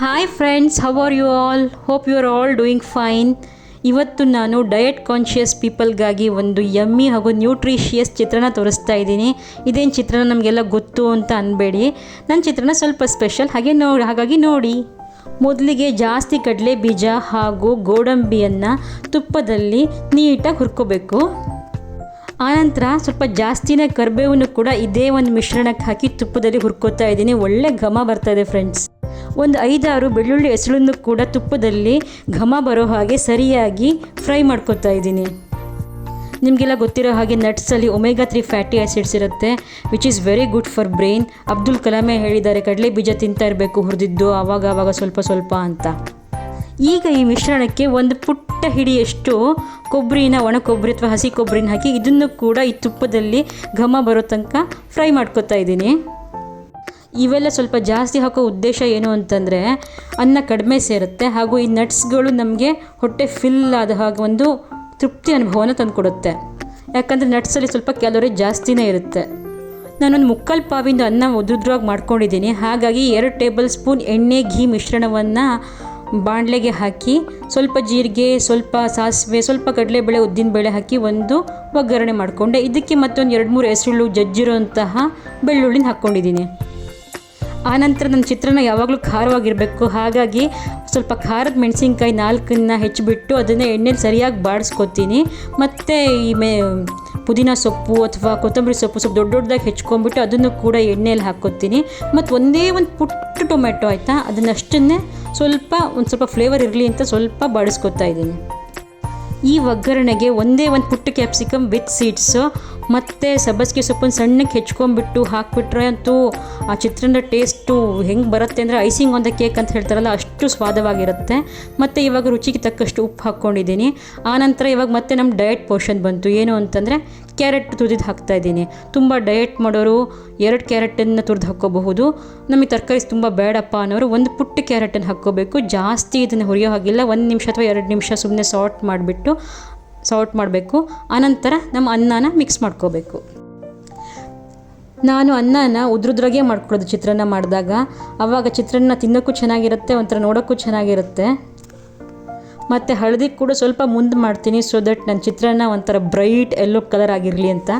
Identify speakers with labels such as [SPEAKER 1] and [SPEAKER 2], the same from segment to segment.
[SPEAKER 1] Hi friends how are you all hope you are all doing fine ಇವತ್ತು ನಾನು diet conscious ಪೀಪಲ್ಗಾಗಿ ಒಂದು yummy ಹಾಗೂ nutritious ಚಿತ್ರನ ತೋರಿಸ್ತಾ ಇದ್ದೀನಿ. ಇದೇನು ಚಿತ್ರನ ನಮಗೆಲ್ಲ ಗೊತ್ತು ಅಂತ ಅನ್ಬೇಡಿ. ನನ್ನ ಚಿತ್ರನ ಸ್ವಲ್ಪ ಸ್ಪೆಷಲ್ ಹಾಗೆ ನೋಡಿ ಹಾಗಾಗಿ ನೋಡಿ. ಮೊದಲಿಗೆ ಜಾಸ್ತಿ ಕಡಲೆ ಬೀಜ ಹಾಗೂ ಗೋಡಂಬಿಯನ್ನು ತುಪ್ಪದಲ್ಲಿ ನೀಟಾಗಿ ಹುರ್ಕೋಬೇಕು. ಆನಂತರ ಸ್ವಲ್ಪ ಜಾಸ್ತಿನೇ ಕರಿಬೇವನ್ನು ಕೂಡ ಇದೇ ಒಂದು ಮಿಶ್ರಣಕ್ಕೆ ಹಾಕಿ ತುಪ್ಪದಲ್ಲಿ ಹುರ್ಕೋತಾ ಇದ್ದೀನಿ. ಒಳ್ಳೆ ಘಮ ಬರ್ತಾ ಇದೆ ಫ್ರೆಂಡ್ಸ್ ಒಂದು ಐದಾರು ಬೆಳ್ಳುಳ್ಳಿ ಹೆಸಳನ್ನು ಕೂಡ ತುಪ್ಪದಲ್ಲಿ ಘಮ ಬರೋ ಹಾಗೆ ಸರಿಯಾಗಿ ಫ್ರೈ ಮಾಡ್ಕೊತಾ ಇದ್ದೀನಿ. ನಿಮಗೆಲ್ಲ ಗೊತ್ತಿರೋ ಹಾಗೆ ನಟ್ಸಲ್ಲಿ ಒಮೆಗಾ ತ್ರೀ ಫ್ಯಾಟಿ ಆ್ಯಸಿಡ್ಸ್ ಇರುತ್ತೆ which is very good for brain Abdul ಕಲಾಮೇ ಹೇಳಿದ್ದಾರೆ, ಕಡಲೆ ಬೀಜ ತಿಂತಾ ಇರಬೇಕು ಹುರಿದಿದ್ದು ಆವಾಗ ಆವಾಗ ಸ್ವಲ್ಪ ಸ್ವಲ್ಪ ಅಂತ. ಈಗ ಈ ಮಿಶ್ರಣಕ್ಕೆ ಒಂದು ಪುಟ್ಟ ಹಿಡಿಯಷ್ಟು ಕೊಬ್ಬರಿನ ಒಣ ಕೊಬ್ಬರಿ ಅಥವಾ ಹಸಿ ಕೊಬ್ಬರಿನ ಹಾಕಿ ಇದನ್ನು ಕೂಡ ಈ ತುಪ್ಪದಲ್ಲಿ ಘಮ ಬರೋ ತನಕ ಫ್ರೈ ಮಾಡ್ಕೊತಾ ಇದ್ದೀನಿ. ಇವೆಲ್ಲ ಸ್ವಲ್ಪ ಜಾಸ್ತಿ ಹಾಕೋ ಉದ್ದೇಶ ಏನು ಅಂತಂದರೆ ಅನ್ನ ಕಡಿಮೆ ಸೇರುತ್ತೆ. ಹಾಗೂ ಈ ನಟ್ಸ್ಗಳು ನಮಗೆ ಹೊಟ್ಟೆ ಫಿಲ್ ಆದ ಹಾಗೆ ಒಂದು ತೃಪ್ತಿ ಅನುಭವನ ತಂದುಕೊಡುತ್ತೆ. ಯಾಕಂದರೆ ನಟ್ಸಲ್ಲಿ ಸ್ವಲ್ಪ ಕ್ಯಾಲೋರಿ ಜಾಸ್ತಿನೇ ಇರುತ್ತೆ. ನಾನೊಂದು ಮುಕ್ಕಲ್ ಪಾವಿಂದು ಅನ್ನ ಉದುದ್ರವಾಗಿ ಮಾಡ್ಕೊಂಡಿದ್ದೀನಿ. ಹಾಗಾಗಿ ಎರಡು ಟೇಬಲ್ ಸ್ಪೂನ್ ಎಣ್ಣೆ, ಘೀ ಮಿಶ್ರಣವನ್ನು ಬಾಣಲೆಗೆ ಹಾಕಿ ಸ್ವಲ್ಪ ಜೀರಿಗೆ, ಸ್ವಲ್ಪ ಸಾಸಿವೆ, ಸ್ವಲ್ಪ ಕಡಲೆಬೇಳೆ ಉದ್ದಿನಬೇಳೆ ಹಾಕಿ ಒಂದು ಒಗ್ಗರಣೆ ಮಾಡಿಕೊಂಡೆ. ಇದಕ್ಕೆ ಮತ್ತೊಂದು ಎರಡು ಮೂರು ಹೆಸರುಳು ಜಜ್ಜಿರುವಂತಹ ಬೆಳ್ಳುಳ್ಳಿನ ಹಾಕ್ಕೊಂಡಿದ್ದೀನಿ. ಆನಂತರ ನನ್ನ ಚಿತ್ರಾನ್ನ ಯಾವಾಗಲೂ ಖಾರವಾಗಿರಬೇಕು. ಹಾಗಾಗಿ ಸ್ವಲ್ಪ ಖಾರದ ಮೆಣಸಿನ್ಕಾಯಿ ನಾಲ್ಕನ್ನ ಹೆಚ್ಚಿಬಿಟ್ಟು ಅದನ್ನು ಎಣ್ಣೆಲಿ ಸರಿಯಾಗಿ ಬಾಡಿಸ್ಕೊತೀನಿ. ಮತ್ತು ಈ ಮೇ ಪುದೀನ ಸೊಪ್ಪು ಅಥವಾ ಕೊತ್ತಂಬರಿ ಸೊಪ್ಪು ಸ್ವಲ್ಪ ದೊಡ್ಡ ದೊಡ್ಡದಾಗಿ ಹೆಚ್ಕೊಂಬಿಟ್ಟು ಅದನ್ನು ಕೂಡ ಎಣ್ಣೆಯಲ್ಲಿ ಹಾಕ್ಕೊತೀನಿ. ಮತ್ತು ಒಂದೇ ಒಂದು ಪುಟ್ಟ ಟೊಮೆಟೊ ಆಯಿತಾ? ಅದನ್ನಷ್ಟನ್ನೇ ಸ್ವಲ್ಪ ಒಂದು ಸ್ವಲ್ಪ ಫ್ಲೇವರ್ ಇರಲಿ ಅಂತ ಸ್ವಲ್ಪ ಬಾಡಿಸ್ಕೊತಾ ಇದ್ದೀನಿ. ಈ ಒಗ್ಗರಣೆಗೆ ಒಂದೇ ಒಂದು ಪುಟ್ಟ ಕ್ಯಾಪ್ಸಿಕಮ್ ವಿತ್ ಸೀಡ್ಸು. ಮತ್ತು ಸಬ್ಬಸಿಗೆ ಸೊಪ್ಪನ್ನು ಸಣ್ಣಕ್ಕೆ ಹೆಚ್ಕೊಂಡ್ಬಿಟ್ಟು ಹಾಕ್ಬಿಟ್ರೆ ಅಂತೂ ಆ ಚಿತ್ರಾನ್ನ ಟೇಸ್ಟು ಹೆಂಗೆ ಬರುತ್ತೆ ಅಂದರೆ ಐಸಿಂಗ್ ಒಂದು ಕೇಕ್ ಅಂತ ಹೇಳ್ತಾರಲ್ಲ, ಅಷ್ಟು ಸ್ವಾದವಾಗಿರುತ್ತೆ. ಮತ್ತು ಇವಾಗ ರುಚಿಗೆ ತಕ್ಕಷ್ಟು ಉಪ್ಪು ಹಾಕ್ಕೊಂಡಿದ್ದೀನಿ. ಆನಂತರ ಇವಾಗ ಮತ್ತೆ ನಮ್ಮ ಡಯಟ್ ಪೋರ್ಷನ್ ಬಂತು. ಏನು ಅಂತಂದರೆ ಕ್ಯಾರೆಟ್ ತುರಿದು ಹಾಕ್ತಾ ಇದ್ದೀನಿ. ತುಂಬ ಡಯಟ್ ಮಾಡೋರು ಎರಡು ಕ್ಯಾರೆಟನ್ನು ತುರಿದು ಹಾಕ್ಕೋಬಹುದು. ನಮಗೆ ತರಕಾರಿ ತುಂಬ ಬೇಡಪ್ಪ ಅನ್ನೋರು ಒಂದು ಪುಟ್ಟ ಕ್ಯಾರೆಟನ್ನು ಹಾಕ್ಕೋಬೇಕು. ಜಾಸ್ತಿ ಇದನ್ನು ಹುರಿಯೋ ಹಾಗಿಲ್ಲ. ಒಂದು ನಿಮಿಷ ಅಥವಾ ಎರಡು ನಿಮಿಷ ಸುಮ್ಮನೆ ಸಾಲ್ಟ್ ಮಾಡಿಬಿಟ್ಟು ಸಾಲ್ಟ್ ಮಾಡಬೇಕು. ಆನಂತರ ನಮ್ಮ ಅನ್ನನ ಮಿಕ್ಸ್ ಮಾಡ್ಕೋಬೇಕು. ನಾನು ಅನ್ನನ ಉದ್ರುದ್ರಾಗೆ ಮಾಡ್ಕೊಳ್ಳೋದು ಚಿತ್ರಾನ್ನ ಮಾಡಿದಾಗ. ಆವಾಗ ಚಿತ್ರಾನ್ನ ತಿನ್ನೋಕ್ಕೂ ಚೆನ್ನಾಗಿರುತ್ತೆ, ಒಂಥರ ನೋಡೋಕ್ಕೂ ಚೆನ್ನಾಗಿರುತ್ತೆ. ಮತ್ತು ಹಳದಿ ಕೂಡ ಸ್ವಲ್ಪ ಮುಂದೆ ಮಾಡ್ತೀನಿ ಸೊ ದಟ್ ನನ್ನ ಚಿತ್ರಾನ್ನ ಒಂಥರ ಬ್ರೈಟ್ ಎಲ್ಲೋ ಕಲರ್ ಆಗಿರಲಿ ಅಂತ.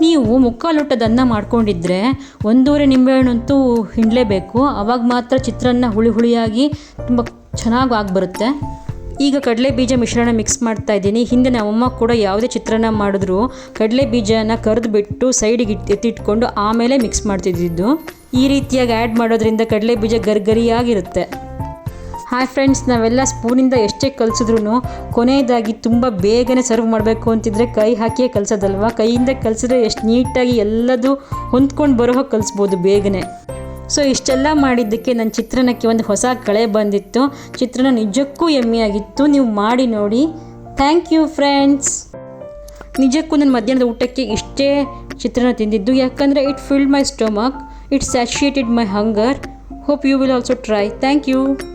[SPEAKER 1] ನೀವು ಮುಕ್ಕಾಲು ಅನ್ನ ಮಾಡ್ಕೊಂಡಿದ್ರೆ ಒಂದೂವರೆ ನಿಂಬೆಹಣ್ಣಂತೂ ಹಿಂಡಲೇಬೇಕು. ಆವಾಗ ಮಾತ್ರ ಚಿತ್ರಾನ್ನ ಹುಳಿ ಹುಳಿಯಾಗಿ ತುಂಬ ಚೆನ್ನಾಗಿ ಆಗಿಬರುತ್ತೆ. ಈಗ ಕಡಲೆ ಬೀಜ ಮಿಶ್ರಣ ಮಿಕ್ಸ್ ಮಾಡ್ತಾ ಇದ್ದೀನಿ. ಹಿಂದೆ ನಮ್ಮಮ್ಮ ಕೂಡ ಯಾವುದೇ ಚಿತ್ರಾನ್ನ ಮಾಡಿದ್ರು. ಕಡಲೆ ಬೀಜನ ಕರೆದು ಬಿಟ್ಟು ಸೈಡಿಗೆ ಎತ್ತಿಟ್ಕೊಂಡು ಆಮೇಲೆ ಮಿಕ್ಸ್ ಮಾಡ್ತಿದ್ದಿದ್ದು. ಈ ರೀತಿಯಾಗಿ ಆ್ಯಡ್ ಮಾಡೋದ್ರಿಂದ ಕಡಲೆ ಬೀಜ ಗರ್ಗರಿಯಾಗಿರುತ್ತೆ. ಹಾಯ್ ಫ್ರೆಂಡ್ಸ್ ನಾವೆಲ್ಲ ಸ್ಪೂನಿಂದ ಎಷ್ಟೇ ಕಲಿಸಿದ್ರು ಕೊನೆಯದಾಗಿ ತುಂಬ ಬೇಗನೆ ಸರ್ವ್ ಮಾಡಬೇಕು ಅಂತಿದ್ರೆ ಕೈ ಹಾಕಿಯೇ ಕಲಿಸೋದಲ್ವ? ಕೈಯಿಂದ ಕಲಿಸಿದ್ರೆ ಎಷ್ಟು ನೀಟಾಗಿ ಎಲ್ಲದೂ ಹೊಂದ್ಕೊಂಡು ಬರೋ ಕಲಿಸ್ಬೋದು ಬೇಗನೆ. ಸೊ ಇಷ್ಟೆಲ್ಲ ಮಾಡಿದ್ದಕ್ಕೆ ನನ್ನ ಚಿತ್ರಾನ್ನಕ್ಕೆ ಒಂದು ಹೊಸ ಕಳೆ ಬಂದಿತ್ತು. ಚಿತ್ರಾನ್ನ ನಿಜಕ್ಕೂ ಎಮ್ಮೆಯಾಗಿತ್ತು. ನೀವು ಮಾಡಿ ನೋಡಿ. ಥ್ಯಾಂಕ್ ಯು ಫ್ರೆಂಡ್ಸ್ ನಿಜಕ್ಕೂ ನನ್ನ ಮಧ್ಯಾಹ್ನದ ಊಟಕ್ಕೆ ಇಷ್ಟೇ ಚಿತ್ರಣ ತಿಂದಿದ್ದು. ಯಾಕಂದರೆ it filled my stomach it saturated my hunger hope you will also try thank you